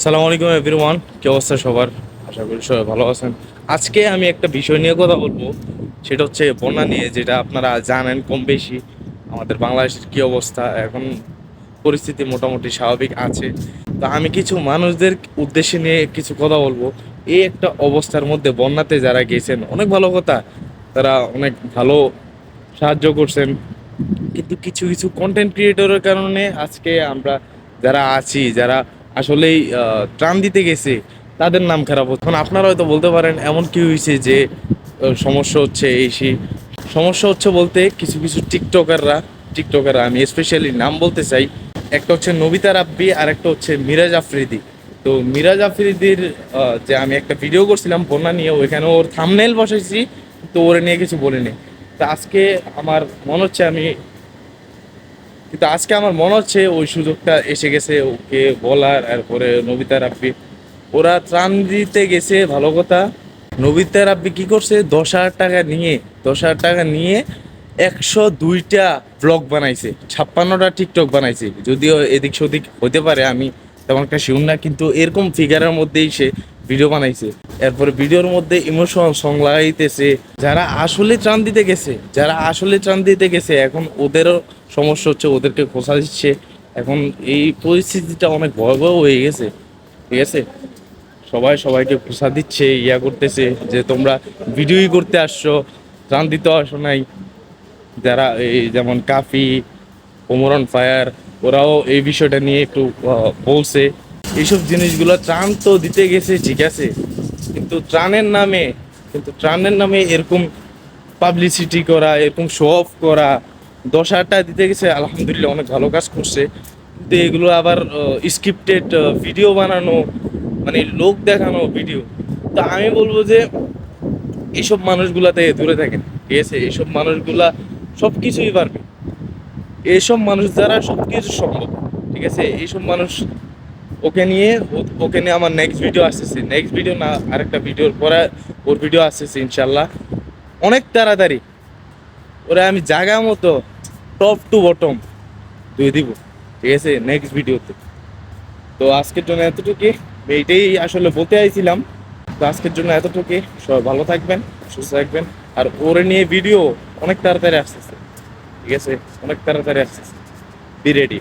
সালাম আলাইকুম এভরিওয়ান, কি অবস্থা সবার? আশা করি সবাই ভালো আছেন। আজকে আমি একটা বিষয় নিয়ে কথা বলব, সেটা হচ্ছে বন্যা নিয়ে, যেটা আপনারা জানেন কম বেশি আমাদের বাংলাদেশের কি অবস্থা, এখন পরিস্থিতি মোটামুটি স্বাভাবিক আছে। তো আমি কিছু মানুষদের উদ্দেশ্যে নিয়ে কিছু কথা বলব। এই একটা অবস্থার মধ্যে বন্যাতে যারা গেছেন, অনেক ভালো কথা, তারা অনেক ভালো সাহায্য করছেন। কিন্তু কিছু কিছু কন্টেন্ট ক্রিয়েটরের কারণে আজকে আমরা যারা আছি, যারা আসলেই ত্রাণ দিতে গেছে, তাদের নাম খারাপ এখন আপনারা হয়তো বলতে পারেন, এমন কি হয়েছে যে সমস্যা হচ্ছে এই সেই সমস্যা হচ্ছে বলতে কিছু কিছু টিকটকাররা টিকটকাররা, আমি স্পেশালি নাম বলতে চাই, একটা হচ্ছে নবিতা রাব্বি আর একটা হচ্ছে মিরাজ আফ্রিদি। তো মিরাজ আফ্রিদির যে আমি একটা ভিডিও করছিলাম, বন্যা নিয়ে, ওইখানে ওর থামনেল বসাইছি, তো ওরে নিয়ে কিছু বলিনি। তো আজকে আমার মনে হচ্ছে আমি কিন্তু আজকে আমার মনে হচ্ছে ওই সুযোগটা এসে গেছে, ওকে বলার এরপরে নবিতা রাব্বি। ওরা ত্রাণ দিতে গেছে, ভালো কথা। নবিতা রাব্বি কি করছে? দশ হাজার টাকা নিয়ে, দশ হাজার টাকা নিয়ে একশো দুইটা ব্লগ বানাইছে, ছাপ্পান্নটা টিকটক বানাইছে। যদিও এদিক সেদিক হতে পারে, আমি তেমন একটা শিউন না, কিন্তু এরকম ফিগারের মধ্যেই সে ভিডিও বানাইছে। এরপরে ভিডিওর মধ্যে ইমোশন সং লাগাইতেছে যারা আসলে ত্রাণ দিতে গেছে, যারা আসলে ত্রাণ দিতে গেছে, এখন ওদেরও সমস্যা হচ্ছে, ওদেরকে খোঁচা দিচ্ছে। এখন এই পরিস্থিতিটা অনেক ভয়াবহ হয়ে গেছে। ঠিক আছে? সবাই সবাইকে খোঁচা দিচ্ছে, ইয়া করতেছে যে তোমরা ভিডিওই করতে আসছো, ত্রাণ দিতে আসো নাই। যারা এই যেমন কাফি ওমরন ফায়ার, ওরাও এই বিষয়টা নিয়ে একটু বলছে। এইসব জিনিসগুলো ত্রাণ তো দিতে গেছে, ঠিক আছে। কিন্তু ত্রাণের নামে, কিন্তু ত্রাণের নামে এরকম পাবলিসিটি করা, এরকম শো অফ করা, দশ দিতে গেছে, আলহামদুলিল্লাহ অনেক ভালো কাজ করছে। কিন্তু এগুলো আবার স্ক্রিপ্টেড ভিডিও বানানো মানে লোক দেখানো ভিডিও তো আমি বলব যে এইসব মানুষগুলা থেকে দূরে থাকেন, ঠিক আছে? এইসব মানুষগুলা সব কিছুই পারবে। এইসব মানুষ দ্বারা সব কিছু সম্ভব, ঠিক আছে? এইসব মানুষ ওকে নিয়ে ওকে নিয়ে আমার নেক্সট ভিডিও আসতেছে। নেক্সট ভিডিও না, আরেকটা ভিডিওর পরে ওর ভিডিও আসতেছে, ইনশাল্লাহ। অনেক তাড়াতাড়ি। ওরা আমি জায়গা মতো টপ টু বটম দিয়ে দিব। ঠিক আছে? নেক্সট ভিডিওতে তো। আজকের জন্য এতটুকুই। এইটাই আসলে বলতে চাইছিলাম। তো আজকের জন্য এতটুকুই। সবাই ভালো থাকবেন, সুস্থ থাকবেন। আর ওরে নিয়ে ভিডিও অনেক তাড়াতাড়ি আসতেছে। ঠিক আছে? অনেক তাড়াতাড়ি আসতেছে। B ready